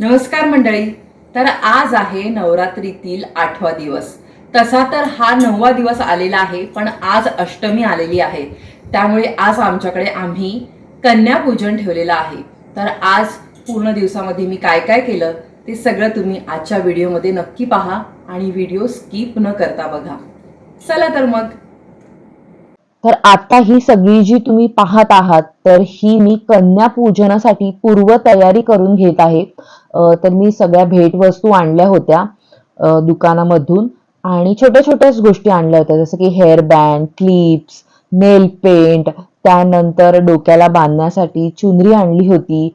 नमस्कार मंडळी. तर आज आहे नवरात्रीतील आठवा दिवस. तसा तर हा नववा दिवस आलेला आहे पण आज अष्टमी आलेली आहे. त्यामुळे आज आमच्याकडे आम्ही कन्यापूजन ठेवलेलं आहे. तर आज पूर्ण दिवसामध्ये मी काय काय केलं ते सगळं तुम्ही आजच्या व्हिडिओमध्ये नक्की पहा आणि व्हिडिओ स्किप न करता बघा. चला तर मग तर आता ही सगळी जी तुम्ही पाहत आहात तर ही मी कन्या पूजनासाठी पूर्व तयारी करून घेत आहे. तर मी सगळ्या भेटवस्तू आणल्या होत्या दुकानामधून. आणि छोट्या छोट्याच गोष्टी आणल्या होत्या जसं की hair band clips nail paint त्यानंतर डोक्याला बांधण्यासाठी चुनरी आणली होती.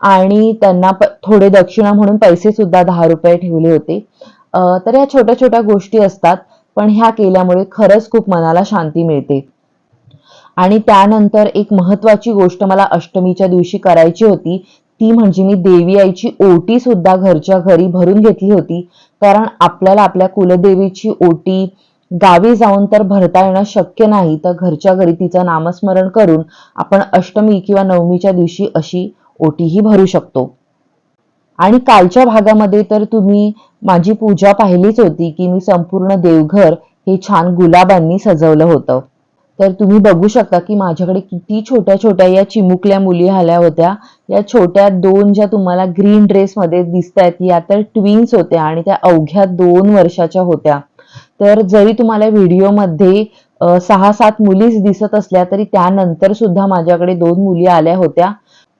आणि त्यांना प- थोडे दक्षिणा म्हणून पैसे सुद्धा दहा रुपये ठेवले होते. तर ह्या छोट्या छोट्या गोष्टी असतात पण ह्या केल्यामुळे खरंच खूप मनाला शांती मिळते. आणि त्यानंतर एक महत्वाची गोष्ट मला अष्टमीच्या दिवशी करायची होती ती म्हणजे मी देवी आईची ओटी सुद्धा घरच्या घरी भरून घेतली होती. कारण आपल्याला आपल्या कुलदेवीची ओटी गावी जाऊन तर भरता येणं शक्य नाही तर घरच्या घरी तिचं नामस्मरण करून आपण अष्टमी किंवा नवमीच्या दिवशी अशी ओटीही भरू शकतो. आणि कालच्या भागामध्ये तर तुम्ही माझी पूजा पाहिलीच होती की मी संपूर्ण देवघर हे छान गुलाबांनी सजवलं होतं. तर तुम्ही बघू शकता की माझ्याकडे किती छोट्या छोट्या या चिमुकल्या मुली आल्या होत्या. या छोट्या दोन ज्या तुम्हाला ग्रीन ड्रेसमध्ये दिसत आहेत या तर ट्विन्स होत्या आणि त्या अवघ्या दोन वर्षाच्या होत्या. तर जरी तुम्हाला व्हिडिओमध्ये सहा सात मुलीच दिसत असल्या तरी त्यानंतर सुद्धा माझ्याकडे दोन मुली आल्या होत्या.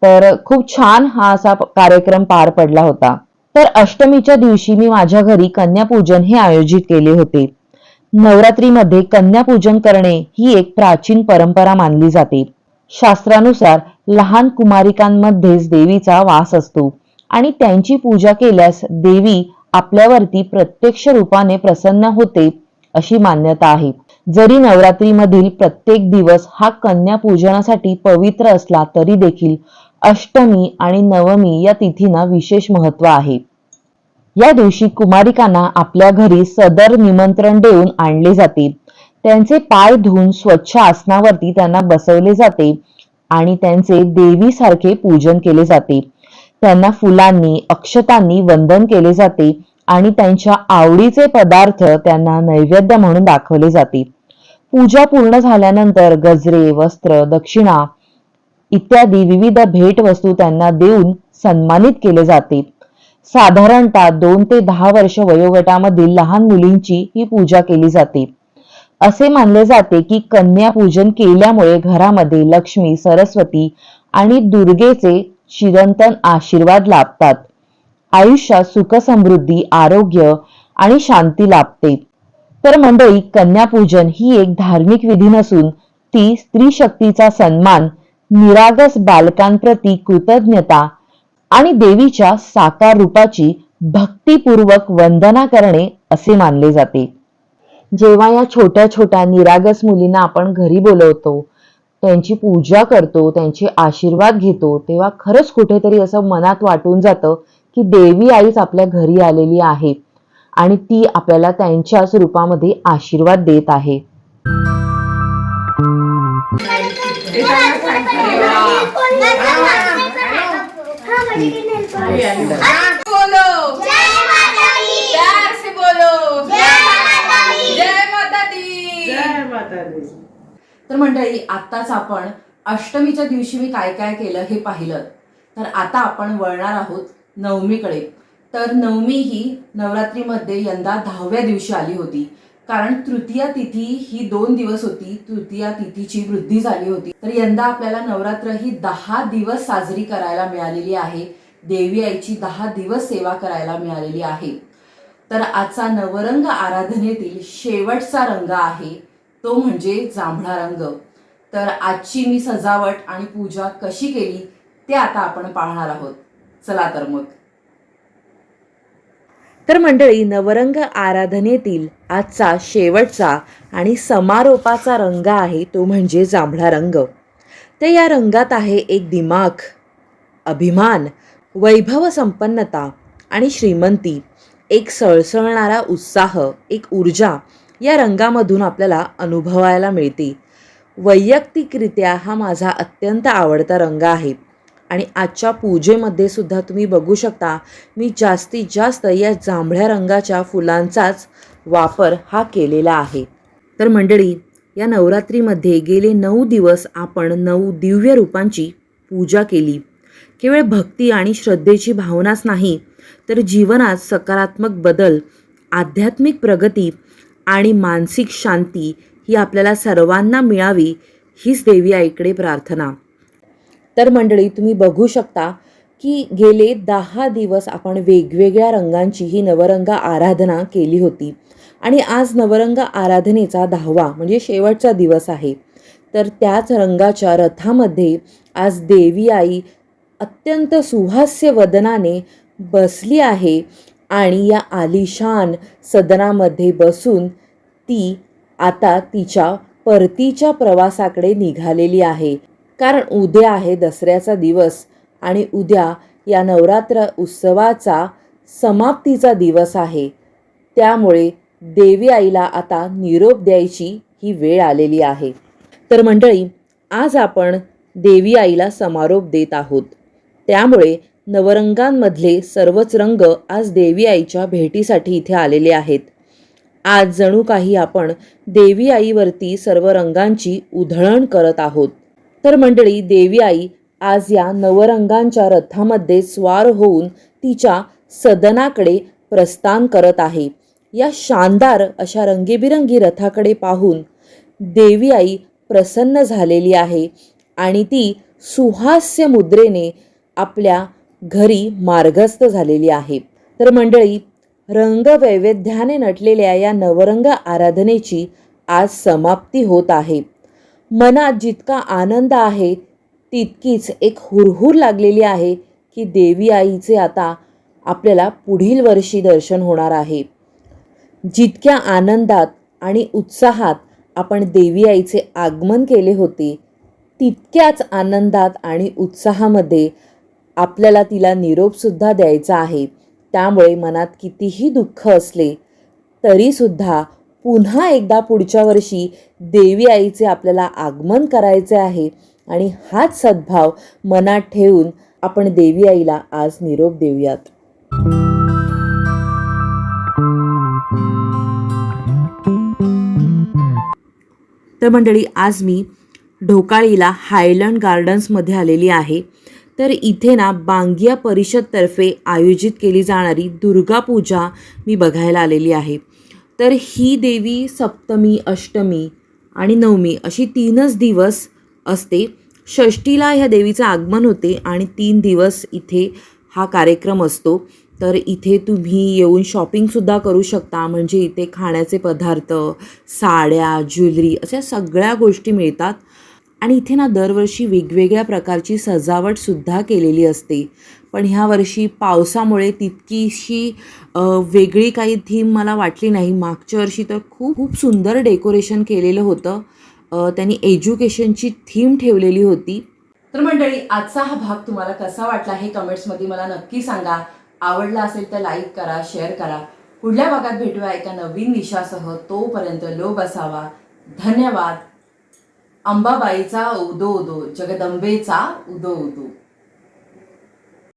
तर खूप छान हा असा कार्यक्रम पार पडला होता. तर अष्टमीच्या दिवशी मी माझ्या घरी कन्यापूजन हे आयोजित केले होते. नवरात्रीमध्ये कन्यापूजन करणे ही एक प्राचीन परंपरा मानली जाते. शास्त्रानुसार लहान कुमारिकांमध्येच देवीचा वास असतो आणि त्यांची पूजा केल्यास देवी आपल्यावरती प्रत्यक्ष रूपाने प्रसन्न होते अशी मान्यता आहे. जरी नवरात्रीमधील प्रत्येक दिवस हा कन्या पूजनासाठी पवित्र असला तरी देखील अष्टमी आणि नवमी या तिथींना विशेष महत्त्व आहे. या दिवशी कुमारिकांना आपल्या घरी सदर निमंत्रण देऊन आणले जाते. त्यांचे पाय धुवून स्वच्छ आसनावरती त्यांना बसवले जाते आणि त्यांचे देवीसारखे पूजन केले जाते. त्यांना फुलांनी अक्षतांनी वंदन केले जाते आणि त्यांच्या आवडीचे पदार्थ त्यांना नैवेद्य म्हणून दाखवले जाते. पूजा पूर्ण झाल्यानंतर गजरे वस्त्र दक्षिणा इत्यादी विविध भेटवस्तू त्यांना देऊन सन्मानित केले जाते. साधारणतः दोन ते दहा वर्ष वयोगटामधील लहान मुलींची ही पूजा केली जाते. असे मानले जाते की कन्या पूजन केल्यामुळे घरामध्ये लक्ष्मी सरस्वती आणि दुर्गेचे चिरंतन आशीर्वाद लाभतात. आयुष्यात सुख समृद्धी आरोग्य आणि शांती लाभते. तर मंडळी कन्यापूजन ही एक धार्मिक विधी नसून ती स्त्री शक्तीचा सन्मान निरागस बालकांप्रती कृतज्ञता आणि देवीच्या साकार रूपाची भक्तिपूर्वक वंदना करणे असे मानले जाते. जेव्हा या छोट्या छोट्या निरागस मुलींना आपण घरी बोलवतो त्यांची पूजा करतो त्यांचे आशीर्वाद घेतो तेव्हा खरंच कुठेतरी असं मनात वाटून जातं की देवी आईच आपल्या घरी आलेली आहे आणि ती आपल्याला त्यांच्याच रूपामध्ये आशीर्वाद देत आहे. बोलो प्यार से बोलो जय माता दी तर मंडळी आत्ताच आपण अष्टमीच्या दिवशी मी काय काय केलं हे पाहिलं. तर आता आपण वळणार आहोत नवमीकडे. तर नवमी ही नवरात्रीमध्ये यंदा दहाव्या दिवशी आली होती. कारण तृतीया तिथी ही दोन दिवस होती. तृतीया तिथीची वृद्धी झाली होती. तर यंदा आपल्याला नवरात्र ही दहा दिवस साजरी करायला मिळालेली आहे. देवी आईची दहा दिवस सेवा करायला मिळालेली आहे. तर आजचा नवरंग आराधनेतील शेवटचा रंग आहे. तो म्हणजे जांभळा रंग. तर आजची मी सजावट आणि पूजा कशी केली ते आता आपण पाहणार आहोत. चला तर मग. तर मंडळी नवरंग आराधनेतील आजचा शेवटचा आणि समारोपाचा रंग आहे तो म्हणजे जांभळा रंग. तर या रंगात आहे एक दिमाग अभिमान वैभव संपन्नता आणि श्रीमंती. एक सळसळणारा उत्साह एक ऊर्जा या रंगामधून आपल्याला अनुभवायला मिळते. वैयक्तिकरित्या हा माझा अत्यंत आवडता रंग आहे. आणि आजच्या पूजेमध्ये सुद्धा तुम्ही बघू शकता मी जास्तीत जास्त या जांभळ्या रंगाच्या फुलांचाच वापर हा केलेला आहे. तर मंडळी या नवरात्रीमध्ये गेले नऊ दिवस आपण नऊ दिव्य रूपांची पूजा केली. केवळ भक्ती आणि श्रद्धेची भावनाच नाही तर जीवनात सकारात्मक बदल आध्यात्मिक प्रगती आणि मानसिक शांती ही आपल्याला सर्वांना मिळावी हीच देवी आईकडे प्रार्थना. तर मंडळी तुम्ही बघू शकता की गेले दहा दिवस आपण वेगवेगळ्या रंगांची ही नवरंग आराधना केली होती. आणि आज नवरंग आराधनेचा दहावा म्हणजे शेवटचा दिवस आहे. तर त्याच रंगाच्या रथामध्ये आज देवी आई अत्यंत सुहास्य वदनाने बसली आहे आणि या आलिशान सदनामध्ये बसून ती आता तिच्या परतीच्या प्रवासाकडे निघालेली आहे. कारण उद्या आहे दसऱ्याचा दिवस आणि उद्या या नवरात्र उत्सवाचा समाप्तीचा दिवस आहे. त्यामुळे देवी आईला आता निरोप द्यायची ही वेळ आलेली आहे. तर मंडळी आज आपण देवी आईला समारोप देत आहोत. त्यामुळे नवरंगांमधले सर्वच रंग आज देवी आईच्या भेटीसाठी इथे आलेले आहेत. आज जणू काही आपण देवी आईवरती सर्व रंगांची उधळण करत आहोत. तर मंडळी देवी आई आज या नवरंगांच्या रथामध्ये स्वार होऊन तिच्या सदनाकडे प्रस्थान करत आहे. या शानदार अशा रंगीबिरंगी रथाकडे पाहून देवी आई प्रसन्न झालेली आहे आणि ती सुहास्य मुद्रेने आपल्या घरी मार्गस्थ झालेली आहे. तर मंडळी रंगवैविध्याने नटलेल्या या नवरंग आराधनेची आज समाप्ती होत आहे. मनात जितका आनंद आहे तितकीच एक हुरहुर लागलेली आहे की देवी आईचे आता आपल्याला पुढील वर्षी दर्शन होणार आहे. जितक्या आनंदात आणि उत्साहात आपण देवी आईचे आगमन केले होते तितक्याच आनंदात आणि उत्साहामध्ये आपल्याला तिला निरोपसुद्धा द्यायचा आहे. त्यामुळे मनात कितीही दुःख असले तरीसुद्धा पुन्हा एकदा पुढच्या वर्षी देवी आईचे आपल्याला आगमन करायचे आहे आणि हाच सद्भाव मनात ठेवून आपण देवी आईला आज निरोप देऊयात. तर मंडळी आज मी ढोकाळीला हायलंड गार्डन्समध्ये आलेली आहे. तर इथे ना बांगिया परिषदतर्फे आयोजित केली जाणारी दुर्गा पूजा मी बघायला आलेली आहे. तर ही देवी सप्तमी अष्टमी आणि नवमी अशी तीनच दिवस असते. षष्टीला ह्या देवीचं आगमन होते आणि तीन दिवस इथे हा कार्यक्रम असतो. तर इथे तुम्ही येऊन शॉपिंगसुद्धा करू शकता. म्हणजे इथे खाण्याचे पदार्थ साड्या ज्वेलरी अशा सगळ्या गोष्टी मिळतात. आणि इथे ना दरवर्षी वेगवेगळ्या प्रकारची सजावटसुद्धा केलेली असते. पण ह्या वर्षी पावसामुळे तितकीशी वेगळी काही थीम मला वाटली नाही. मागच्या वर्षी तर खूप खूप सुंदर डेकोरेशन केलेलं होतं. त्यांनी एज्युकेशनची थीम ठेवलेली होती. तर मंडळी आजचा हा भाग तुम्हाला कसा वाटला हे कमेंट्समध्ये मला नक्की सांगा. आवडला असेल तर लाईक करा शेअर करा. पुढल्या भागात भेटूया एका नवीन विषयासह तोपर्यंत लोभ असावा. धन्यवाद. अंबाबाईचा उदो उदो जगदंबेचा उदो उदो.